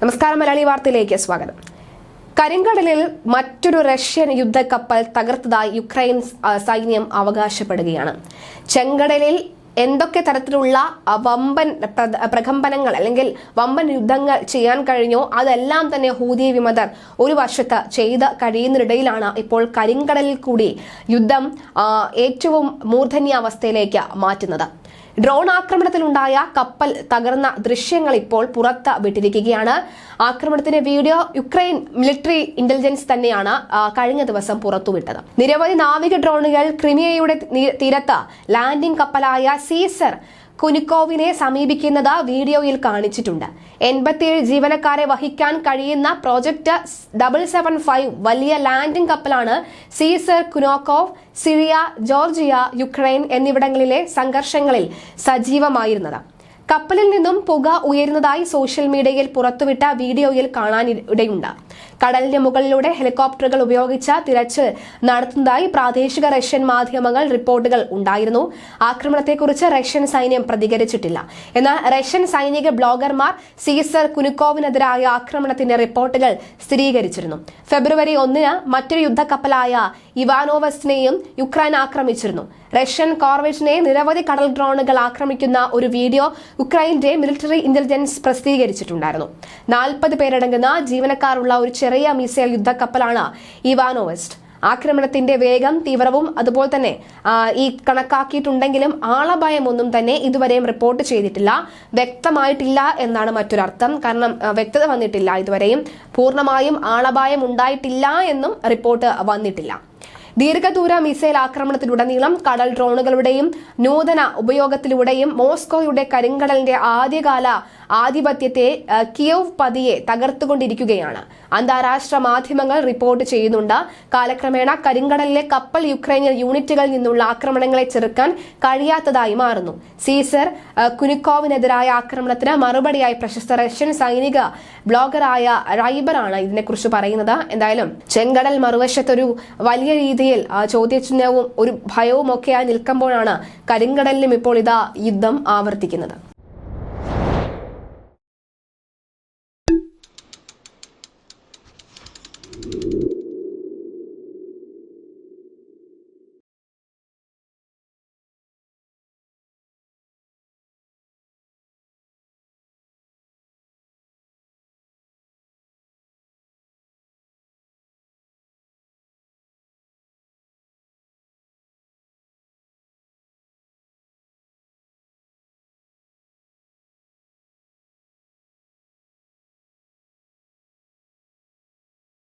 നമസ്കാരം മലയാളി വാർത്തയിലേക്ക് സ്വാഗതം. കരിങ്കടലിൽ മറ്റൊരു റഷ്യൻ യുദ്ധക്കപ്പൽ തകർത്തതായി യുക്രൈൻ സൈന്യം അവകാശപ്പെടുകയാണ്. ചെങ്കടലിൽ എന്തൊക്കെ തരത്തിലുള്ള വമ്പൻ പ്രകമ്പനങ്ങൾ അല്ലെങ്കിൽ വമ്പൻ യുദ്ധങ്ങൾ ചെയ്യാൻ കഴിഞ്ഞോ അതെല്ലാം തന്നെ ഹൂതി വിമതർ ഒരു വശത്ത് ചെയ്ത് കഴിയുന്നതിനിടയിലാണ് ഇപ്പോൾ കരിങ്കടലിൽ കൂടി യുദ്ധം ഏറ്റവും മൂർധന്യാവസ്ഥയിലേക്ക് മാറ്റുന്നത്. ഡ്രോൺ ആക്രമണത്തിലുണ്ടായ കപ്പൽ തകർന്ന ദൃശ്യങ്ങൾ ഇപ്പോൾ പുറത്ത് വിട്ടിരിക്കുകയാണ്. ആക്രമണത്തിന്റെ വീഡിയോ യുക്രൈൻ മിലിറ്ററി ഇന്റലിജൻസ് തന്നെയാണ് കഴിഞ്ഞ ദിവസം പുറത്തുവിട്ടത്. നിരവധി നാവിക ഡ്രോണുകൾ ക്രിമിയയുടെ തീരത്ത് ലാൻഡിംഗ് കപ്പലായ സീസർ കുനിക്കോവിനെ സമീപിക്കുന്നത് വീഡിയോയിൽ കാണിച്ചിട്ടുണ്ട്. എൺപത്തിയേഴ് ജീവനക്കാരെ വഹിക്കാൻ കഴിയുന്ന പ്രോജക്ട് ഡബിൾ സെവൻ ഫൈവ് വലിയ landing കപ്പലാണ് Caesar Kunikov Syria Georgia Ukraine എന്നിവിടങ്ങളിലെ സംഘർഷങ്ങളിൽ സജീവമായിരുന്നത്. കപ്പലിൽ നിന്നും പുക ഉയരുന്നതായി സോഷ്യൽ മീഡിയയിൽ പുറത്തുവിട്ട വീഡിയോയിൽ കാണാൻ ഇടയുണ്ട് കടലിന്റെ മുകളിലൂടെ ഹെലികോപ്റ്ററുകൾ ഉപയോഗിച്ച തിരച്ചിൽ നടത്തുന്നതായി പ്രാദേശിക റഷ്യൻ മാധ്യമങ്ങൾ റിപ്പോർട്ടുകൾ ഉണ്ടായിരുന്നു. ആക്രമണത്തെക്കുറിച്ച് റഷ്യൻ സൈന്യം പ്രതികരിച്ചിട്ടില്ല. എന്നാൽ റഷ്യൻ സൈനിക ബ്ലോഗർമാർ സീസർ കുനുക്കോവിനെതിരായ ആക്രമണത്തിന്റെ റിപ്പോർട്ടുകൾ സ്ഥിരീകരിച്ചിരുന്നു. ഫെബ്രുവരി ഒന്നിന് മറ്റൊരു യുദ്ധക്കപ്പലായ ഇവാനോവസിനെയും യുക്രൈൻ ആക്രമിച്ചിരുന്നു. റഷ്യൻ കോർവെറ്റിനെ നിരവധി കടൽ ഡ്രോണുകൾ ആക്രമിക്കുന്ന ഒരു വീഡിയോ യുക്രൈന്റെ മിലിറ്ററി ഇന്റലിജൻസ് പ്രസിദ്ധീകരിച്ചിട്ടുണ്ടായിരുന്നു. നാൽപ്പത് പേരടങ്ങുന്ന ജീവനക്കാരുള്ള ഒരു ചെറിയ മിസൈൽ യുദ്ധക്കപ്പലാണ് ഇവാനോവസ്റ്റ് ആക്രമണത്തിന്റെ വേഗം തീവ്രവും അതുപോലെ തന്നെ ഈ കണക്കാക്കിയിട്ടുണ്ടെങ്കിലും ആളഭയമൊന്നും തന്നെ ഇതുവരെയും റിപ്പോർട്ട് ചെയ്തിട്ടില്ല വ്യക്തമായിട്ടില്ല എന്നാണ് മറ്റൊരർത്ഥം. കാരണം വ്യക്തത വന്നിട്ടില്ല ഇതുവരെയും. പൂർണമായും ആളപായം ഉണ്ടായിട്ടില്ല എന്നും റിപ്പോർട്ട് വന്നിട്ടില്ല. ദീർഘദൂര മിസൈൽ ആക്രമണത്തിലുടനീളം കടൽ ഡ്രോണുകളുടെയും നൂതന ഉപയോഗത്തിലൂടെയും മോസ്കോയുടെ കരിങ്കടലിന്റെ ആദ്യകാല ആധിപത്യത്തെ കിയവ് പതിയെ തകർത്തുകൊണ്ടിരിക്കുകയാണ്. അന്താരാഷ്ട്ര മാധ്യമങ്ങൾ റിപ്പോർട്ട് ചെയ്യുന്നുണ്ട് കാലക്രമേണ കരിങ്കടലിലെ കപ്പൽ യുക്രൈനിയൻ യൂണിറ്റുകളിൽ നിന്നുള്ള ആക്രമണങ്ങളെ ചെറുക്കാൻ കഴിയാത്തതായി മാറുന്നു. സീസർ കുനിക്കോവിനെതിരായ ആക്രമണത്തിന് മറുപടിയായി പ്രശസ്ത റഷ്യൻ സൈനിക ബ്ലോഗറായ റൈബറാണ് ഇതിനെക്കുറിച്ച് പറയുന്നത്. എന്തായാലും ചെങ്കടൽ മറുവശത്തൊരു വലിയ രീതിയിൽ ആ, ചോദ്യചിഹ്നവും ഒരു ഭയവും ഒക്കെയായി നിൽക്കുമ്പോഴാണ് കരിങ്കടലിലും ഇപ്പോൾ ഇതാ യുദ്ധം ആവർത്തിക്കുന്നത്.